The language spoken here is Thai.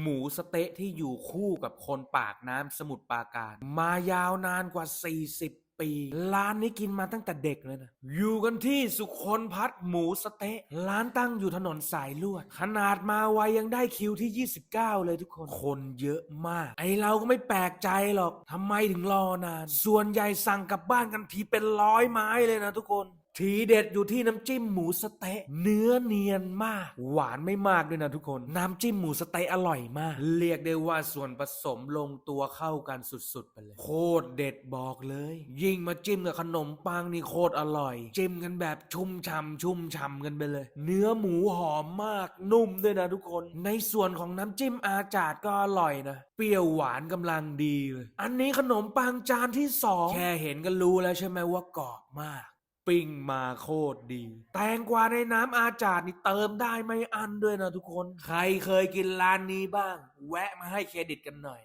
หมูสเต๊ะที่อยู่คู่กับคนปากน้ำสมุทรปราการ มายาวนานกว่า 40 ปี ร้านนี้กินมาตั้งแต่เด็กเลยนะ อยู่กันที่สุคนพัฒน์หมูสเต๊ะ ร้านตั้งอยู่ถนนสายลวด ขนาดมาไวยังได้คิวที่ 29 เลยทุกคน คนเยอะมาก ไอเราก็ไม่แปลกใจหรอกทำไมถึงรอนาน ส่วนใหญ่สั่งกลับบ้านกันทีเป็นร้อยไม้เลยนะทุกคน ทีเด็ดอยู่ที่น้ำจิ้มหมูสะเต๊ะ เนื้อเนียนมาก หวานไม่มากด้วยนะทุกคน น้ำจิ้มหมูสะเต๊ะอร่อยมาก เรียกได้ว่าส่วนผสมลงตัวเข้ากันสุดๆไปเลย โคตรเด็ดบอกเลย ยิ่งมาจิ้มกับขนมปังนี่โคตรอร่อย จิ้มกันแบบชุ่มฉ่ำชุ่มฉ่ำกันไปเลย เนื้อหมูหอมมากนุ่มด้วยนะทุกคน ในส่วนของน้ำจิ้มอาจาดก็อร่อยนะ เปรี้ยวหวานกำลังดีเลย อันนี้ขนมปังจานที่สองแค่เห็นก็รู้แล้วใช่ไหมว่ากรอบมาก ปิ้งมาโคตรดี แตงกวาในน้ำอาจาดนี่เติมได้ไม่อั้นด้วยนะทุกคน ใครเคยกินร้านนี้บ้าง แวะมาให้เครดิตกันหน่อย